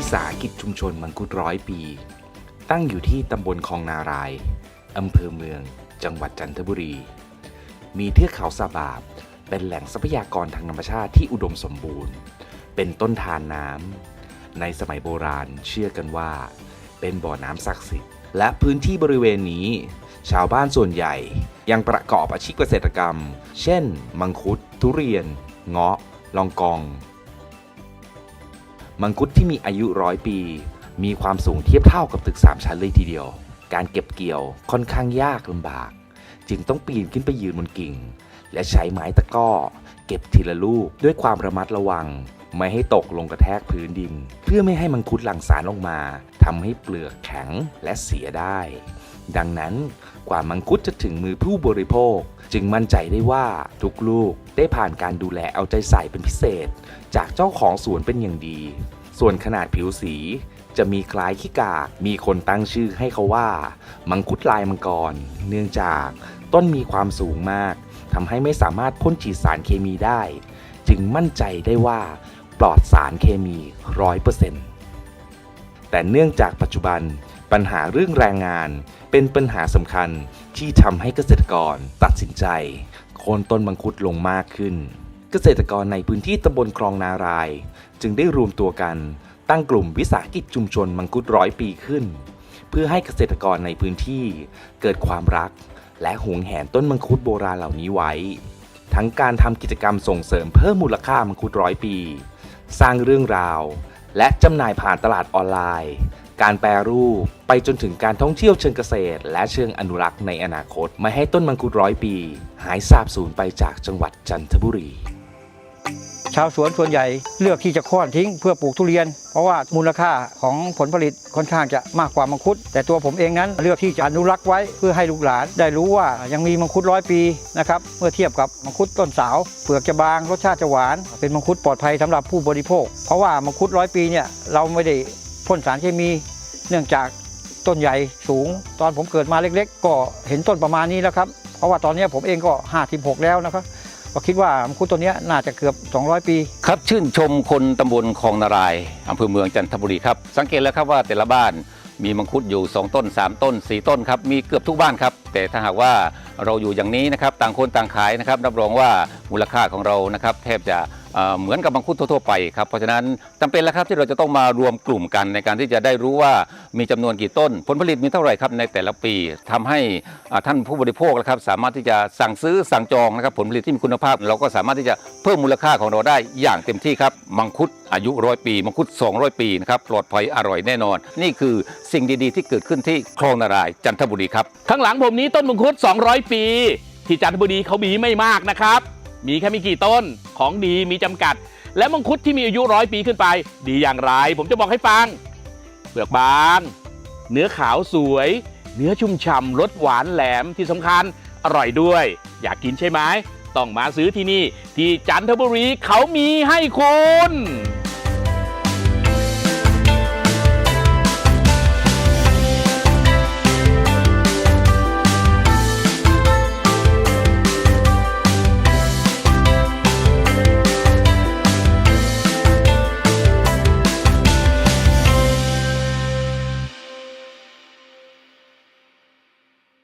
สาหกิจชุมชนมังคุดร้อยปี ตั้งอยู่ที่ตำบลคลองนารายอำเภอเมือง จังหวัดจันทบุรี มีเทือกเขาสาบาบ เป็นแหล่งทรัพยากรทางธรรมชาติที่อุดมสมบูรณ์ เป็นต้นทานน้ำในสมัยโบราณเชื่อกันว่า เป็นบ่อน้ำศักดิ์สิทธิ์ และพื้นที่บริเวณนี้ ชาวบ้านส่วนใหญ่ยังประกอบอาชีพเกษตรกรรม เช่น มังคุด ทุเรียน เงาะ ลองกอง มังคุดที่มีอายุร้อยปี มีความสูงเทียบเท่ากับตึก 3 ชั้นเลยทีเดียว การเก็บเกี่ยวค่อนข้างยากลำบาก จึงต้องปีนขึ้นไปยืนบนกิ่ง และใช้ไม้ตะก้อ เก็บทีละลูกด้วยความระมัดระวัง ไม่ให้ตกลงกระแทกพื้นดิน เพื่อไม่ให้มังคุดหลั่งสารลงมาทำให้เปลือกแข็งและเสียได้ ดังนั้นกว่ามังคุดจะถึงมือผู้บริโภค จึงมั่นใจได้ว่าทุกลูกได้ผ่านการดูแลเอาใจใส่เป็นพิเศษ จากเจ้าของสวนเป็นอย่างดี ส่วนขนาดผิวสี จะมีคล้ายขี้กาก มีคนตั้งชื่อให้เขาว่า มังคุดลายมังกร เนื่องจากต้นมีความสูงมากทำให้ไม่สามารถพ่นฉีดสารเคมีได้ จึงมั่นใจได้ว่าปลอดสารเคมีร้อยเปอร์เซ็นต์แต่เนื่องจากปัจจุบันปัญหาเรื่องแรงงาน เป็นปัญหาสำคัญที่ทำให้เกษตรกรตัดสินใจโค่นต้นมังคุดลงมากขึ้น เกษตรกรในพื้นที่ตำบลคลองนาราย จึงได้รวมตัวกัน ตั้งกลุ่มวิสาหกิจชุมชนมังคุดร้อยปีขึ้น เพื่อให้เกษตรกรในพื้นที่เกิดความรัก และหวงแหนต้นมังคุดโบราณเหล่านี้ไว้ ทั้งการทำกิจกรรมส่งเสริมเพิ่มมูลค่ามังคุดร้อยปี สร้างเรื่องราว และจำหน่ายผ่านตลาดออนไลน์ การแปรรูป ไปจนถึงการท่องเที่ยวเชิงเกษตร และเชิงอนุรักษ์ในอนาคต ไม่ให้ต้นมังคุดร้อยปี หายสาบสูญไปจากจังหวัดจันทบุรีชาวสวนส่วนใหญ่เลือกที่จะโค่นทิ้งเพื่อปลูกทุเรียน เพราะว่ามูลค่าของผลผลิตค่อนข้างจะมากกว่ามังคุด แต่ตัวผมเองนั้นเลือกที่จะอนุรักษ์ไว้เพื่อให้ลูกหลาน ได้รู้ว่ายังมีมังคุดร้อยปีนะครับเมื่อเทียบกับมังคุดต้นสาวเปลือกจะบางรสชาติจะหวาน เป็นมังคุดปลอดภัยสำหรับผู้บริโภค เพราะว่ามังคุดร้อยปีเนี่ยเราไม่ได้ พ่นสารเคมี เนื่องจากต้นใหญ่สูง ตอนผมเกิดมาเล็ก ๆ ก็เห็นต้นประมาณนี้แล้วครับ เพราะว่าตอนนี้ผมเองก็56แล้วนะครับก็คิดว่ามังคุดตัวนี้น่าจะเกือบ 200 ปี ครับชื่นชมคนตำบลคลองนารายอำเภอเมืองจันทบุรีครับ สังเกตแล้วครับว่าแต่ละบ้านมีมังคุดอยู่ 2 ต้น 3 ต้น 4 ต้นครับมีเกือบทุกบ้านครับ แต่ถ้าหากว่าเราอยู่อย่างนี้นะครับต่างคนต่างขายนะครับรับรองว่ามูลค่าของเรานะครับแทบจะ เหมือนกับมังคุดทั่วๆไปครับเพราะฉะนั้นจำเป็นแล้วครับที่เราจะต้องมารวมกลุ่มกันในการที่จะได้รู้ว่ามีจำนวนกี่ต้น ผลผลิตมีเท่าไหร่ครับในแต่ละปีทำให้ท่านผู้บริโภคนะครับสามารถที่จะสั่งซื้อสั่งจองนะครับผลผลิตที่มีคุณภาพ เราก็สามารถที่จะเพิ่มมูลค่าของเราได้อย่างเต็มที่ครับมังคุดอายุร้อยปีมังคุด 200 ปีนะครับปลอดภัยอร่อยแน่นอน นี่คือสิ่งดีๆ ที่เกิดขึ้นที่คลองนารายจันทบุรีครับข้างหลังผมนี้ต้นมังคุด 200 ปี ที่จันทบุรีเขามีไม่มากนะครับ มีแค่ไม่กี่ต้นของดีมีจำกัด และมังคุดที่มีอายุร้อยปีขึ้นไป ดีอย่างไร ผมจะบอกให้ฟังเปลือกบาง เนื้อขาวสวย เนื้อชุ่มฉ่ำรสหวานแหลมที่สำคัญอร่อยด้วย อยากกินใช่ไหมต้องมาซื้อที่นี่ ที่จันทบุรีเขามีให้คุณ